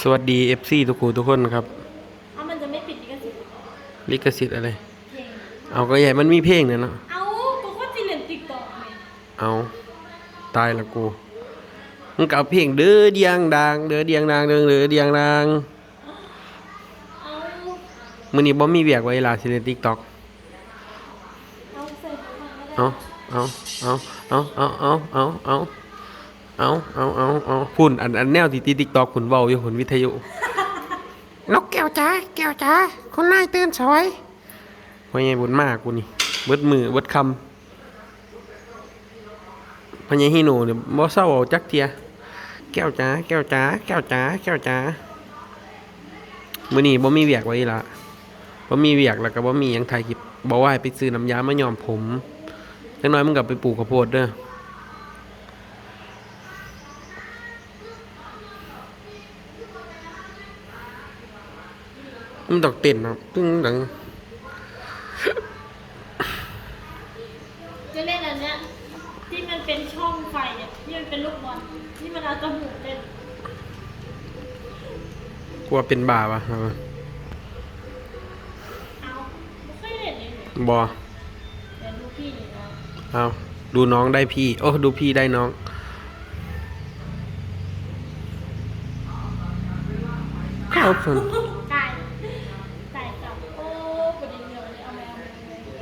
สวัสดี FC ทุกคนทุกคนครับเอามันจะไม่ปิดลิขสิทธิ์ลิขสิทธิ์อะไร เพลงเอาก็ใหญ่มันมีเพลงเนี่ยเนาะเอากูก็จีเล่นติ๊กต็อกไงเอาตายละกูมันกับเพลงเด้อเดียงดังเด้อเดียงดังเด้อเด้อเดียงดังเอามื้อนี้บ่มีเวียกไว้ลาสิเล่น TikTok เอาใส่ฟังก็ได้เอาเอาเอาเอาเอาเอาเอาเอา เอาเอาเอาเอาพุ่นอันอันแนวที่ตี TikTok พุ่นเว้าอยู่พุ่นวิทยุ นกแก้วจ้าแก้วจ้าคนนายตื่นสวยพ่อใหญ่บุญมากกูนี่เบิดมือเบิดคำพ่อใหญ่ฮิโนเนี่ยบ่เศร้าเอาจักเทีย แก้วจ้าแก้วจ้าแก้วจ้าแก้วจ้ามื้อนี้บ่มีเวียกไว้ละบ่มีเวียกแล้วก็บ่มียังถ่ายคลิปบอกว่าให้ไปซื้อน้ำยามายอมผมจักหน่อยมึงกลับไปปลูกข้าวโพดเด้อ มันตอกเต้นเนาะตึ้งดังจะเล่นอันเนี้ยที่มันเป็นช่องไฟอะที่มันเป็นลูกบอลที่มันเอาจมูกเล่นกลัวเป็นบ้าวะเอาเอาไม่ค่อยเล่นเลยเนี่ยบอเดี๋ยวดูพี่นี่นะเอาดูน้องได้พี่ โอ้ดูพี่ได้น้อง เข้าคน ไก่ไก่กับโอ้ประเด็นเดียวเลยเอาไหมเอาไหมเอาไหม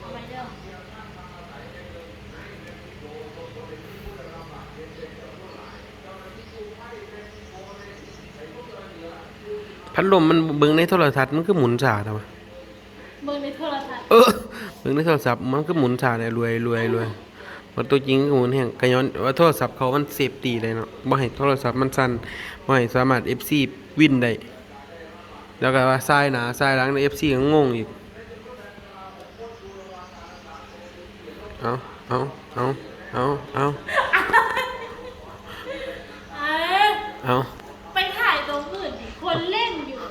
เอาไหมเด้อ พัดลมมันเบิ่งในโทรทัศน์มันคือหมุนสาดอะวะเบิ่งในโทรทัศน์เออเบิ่งในโทรศัพท์มันคือหมุนสาดเลยรวยรวยรวยมันตัวจริงก็หมุนแห่งกระย้อนว่าโทรศัพท์เขามันเซฟตีเลยเนาะบ่ให้โทรศัพท์มันสั่นบ่ให้สามารถ FC วินได้ แล้วก็ว่าซ้ายหน้าซ้ายหลังใน FC ก็งงอีก เอาเอาเอาเอาเอาเอ้ยเอา ไปถ่ายตรงอื่นดิคนเล่นอยู่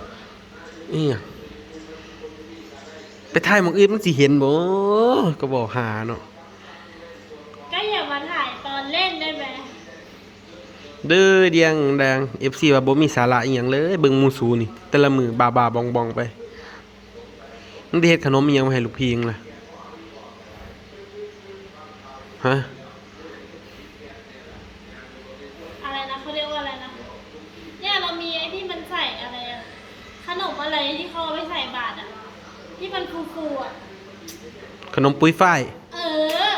อีหยังไปถ่ายหมองอื่นมันสิเห็นบ่ก็บอกหาเนาะก็อย่ามาถ่ายตอนเล่นได้ไหมเด้อเดียงแดง FC ว่าบ่มีสาระอีหยังเลยเบิ่งหมู่สูนี่ แต่ละมือบาบาบองบองไปมึงได้เฮ็ดขนมอีหยังมาให้ลูกพี่ยังล่ะฮะ อะไรนะเขาเรียกว่าอะไรนะเนี่ยเรามีไอ้ที่มันใส่อะไรอะขนม อะไรที่เขาเอาไปใส่บาตรอะ ที่มันฟูๆอะ ขนมปุ้ยฝ้าย เออ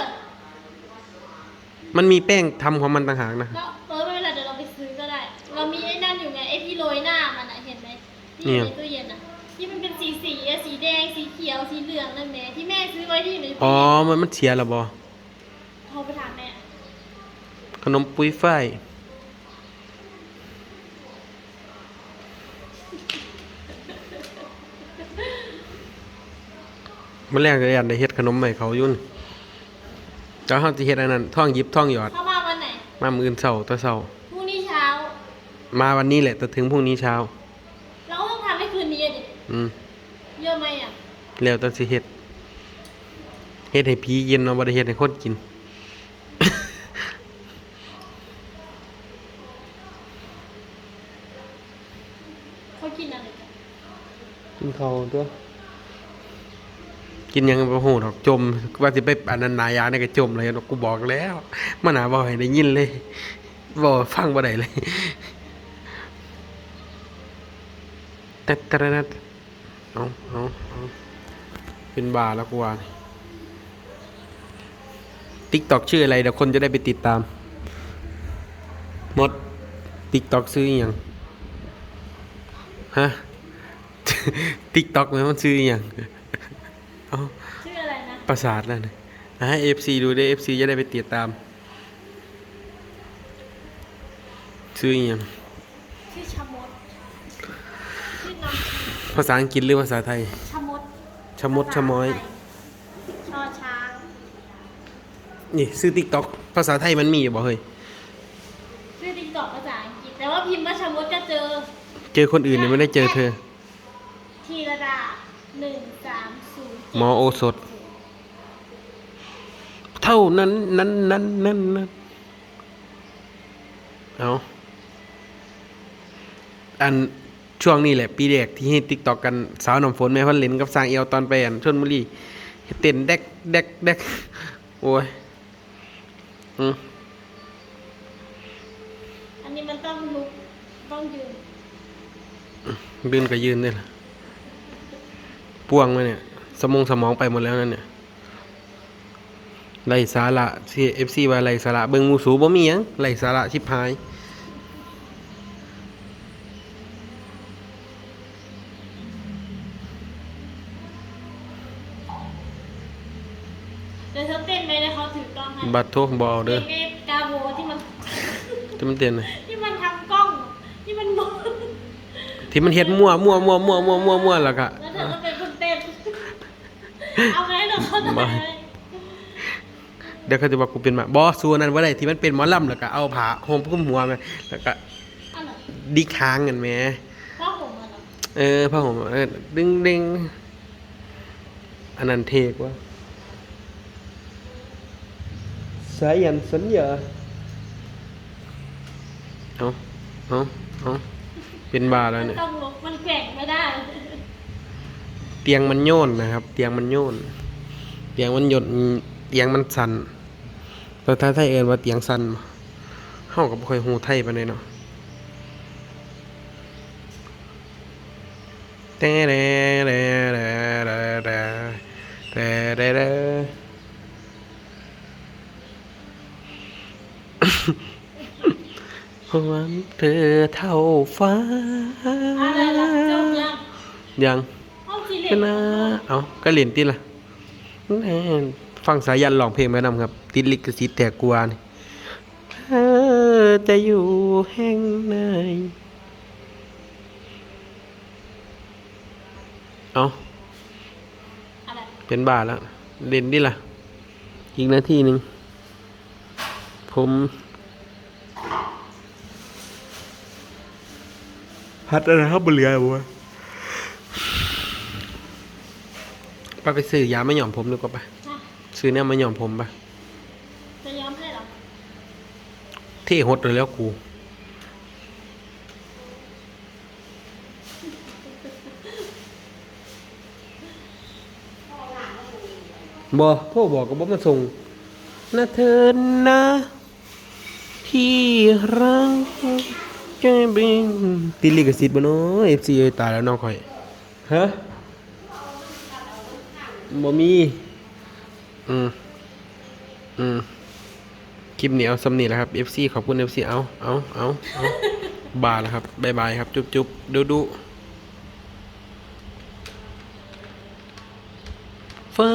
มันมีแป้งทำของมันต่างหากนะ แล้วเออไม่เป็นไรเดี๋ยวเราไปซื้อก็ได้ เรามีไอ้นั่นอยู่ไงไอ้ที่โรยหน้ามันอะเห็นไหมที่อยู่ในตู้เย็นอะที่มันเป็นสีสีๆอะสีแดงสีเขียวสีเหลืองนั่นแหละที่แม่ซื้อไว้ที่อยู่ในอ๋ตู้อเย็นมันมันเสียแล้วบ่โทรไปถามแม่ ขนมปุ้ยฝ้าย มันแรกก็อยากได้เฮ็ดขนมใหม่เขาอยุ่นแล้วเฮาสิเฮ็ดอันนั้นท่องหยิบท่องหยอด เข้ามาวันไหนมามื้ออื่นเช้าแตะเช้า พรุ่งนี้เช้า มาวันนี้แหละแต่ถึงพรุ่งนี้เช้า เราก็ต้องทำให้คืนนี้อะดิอืมเยอะไหมอะแล้วแต่สิเฮ็ดเฮ็ดให้ผีกินเนาะบ่ได้เฮ็ดให้คนกิน เขากินอะไรกัน กินข้าวตัว กินยังบ่ฮู้ดอกจม ว่าสิไปอันนั้นนายาเนี่ยก็จมเลยกูบอกแล้วมันน่าบ่ให้ได้ยินเลยบ่ฟังบ่ได้เลยแต่ตระนัดเอาเอาเอาเป็นบาแล้วกูว่า TikTok ชื่ออะไรเดี๋ยวคนจะได้ไปติดตามหมด TikTok ซื้ออหยังฮะ TikTok ไหมมันซื้ออหยัง เอาชื่ออะไรนะประสาทแล้วนะให้ FC ดูได้ FC จะได้ไปติดตามซื้ออหยังชื่อชะมดชื่อน้ำภาษาอังกฤษหรือภาษาไทย ชะมดชะมดชะม้อย ชอช้างนี่ซื้อ TikTok ภาษาไทยมันมีอยู่บ่เฮ้ย ชื่อติ๊กต็อกภาษาอังกฤษแต่ว่าพิมพ์ว่าชะมดก็เจอ เจอคนอื่นเนี่ยไม่ได้เจอเธอ ทีระดาหนึ่งสามศูนย์ หมอโอสถ เท่านั้นนั้นนั้นนั้นนั้นเอาอันช่วงนี้แหละ ปีแรกที่ให้ TikTok กันสาวน้ำฝนแม่พันเล่นกับสร้างเอวตอนไปอันชลบุรีเฮ็ดเต้นแดกแดกแดกโอ้ยอืมอันนี้มันต้องลุกต้องยืน ยืนก็ยืนได้ล่ะป่วงมาเนี่ย สมองสมองไปหมดแล้วนั่นเนี่ยไร้สาระที่ FC ว่าไร้สาระเบิ่งหมูสูบ่มีหยังไร้สาระชิบหายเดี๋ยวเธอเต้นไปแล้วเขาถือกล้องให้บัตรโทรบ่เอาเด้อเต้นกาโบที่มันที่มันเต้นน่ะที่มันทำกล้อง ที่มันมองที่มันเฮ็ดมั่วมั่วมั่วมั่วมั่วมั่วมั่วแล้วก็ แล้วเธอก็เป็นคนเต้น เอาไงเดี๋ยวเขาจะไม่เดี๋ยวเขาจะบอกกูเป็นหมาบอส่วนนั้นว่าได้ที่มันเป็นหมอลำแล้วก็เอาผ้าห่มคลุมหัวมาแล้วก็อะไรดิกหางกันแหมพ่อผมอะเหรอเออผ้าห่มเออดึงดึงอันนั้นเทกว่าสายันสัญญาเอาเอาเอาเป็นบาแล้วมันเนี่ยต้องลุกมันแกว่งไม่ได้ เตียงมันโยนนะครับ เตียงมันโยนเตียงมันหยดเตียงมันสั่นภาษาไทยเอิ้นว่าเตียงสั่นบ่เฮาก็บ่ค่อยฮู้ไทยปานใดเนาะแต่แดแดแดแดแดแดแดแดความเธอเท่าฟ้าอะไรล่ะจบยัง ก็องนะ เอาก็เล่นติล่ะฟังสายันร้องเพลงแม่นำครับ ติดลิขสิทธิ์แต่กลัวนี่เธอจะอยู่แห่งไหนเอาอเป็นบ้าแล้วเล่นดิล่ะ อีกนาทีหนึ่ง ผม พัดอะไรครับบนเรือบัว ไปไปซื้อยามาหย่อมผมดีกว่าไปอะซื้อเนี่ยมาหย่อมผมไปจะย้อมให้เหรอเท่หดเลยแล้วกูบอโทรบอกก็บอกมาส่งนะเธอนะที่รักใจบินติดลิขสิทธิ์บ่เนาะ FC เอ้ยตายแล้วน้องข่อยฮะ บ่มี อืม อืม คลิปนี้เอาสำนีแหล้วครับ FC ขอบคุณ FC เอา เอา เอา เอา บาแล้วครับบายบายครับ จุ๊บจุ๊บดูดูฟ้า